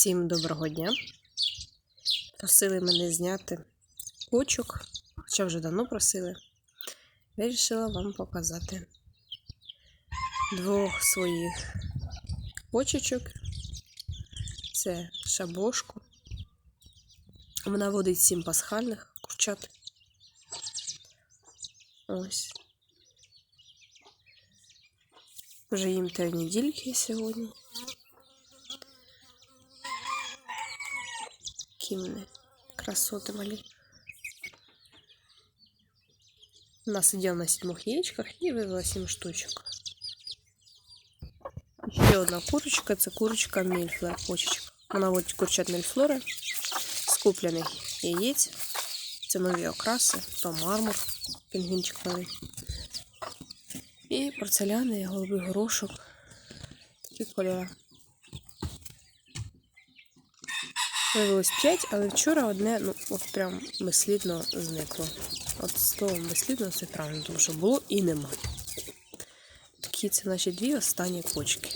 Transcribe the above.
Всім доброго дня. Просили мене зняти кочок, хоча вже давно просили. Вирішила вам показати двох своїх кочечок. Це шабошку. Вона водить сім пасхальних курчат. Ось. Вже їм три недільки сьогодні. Які вони красоти малі. Вона сиділа на сімох яєчках і вивела сім штучок. Ще одна курочка це курочка Мільфлер почечка. Вона водить курчат Мільфлори з куплених яєць. Це нові окраси, то мармур, пінгвінчик малий. І порцеляни, голубий горошок. Такі кольори. Виявилось 5, але вчора одне, ну, от прям безслідно зникло. От того безслідно це правильно, тому що було і нема. Такі це наші дві останні кочки.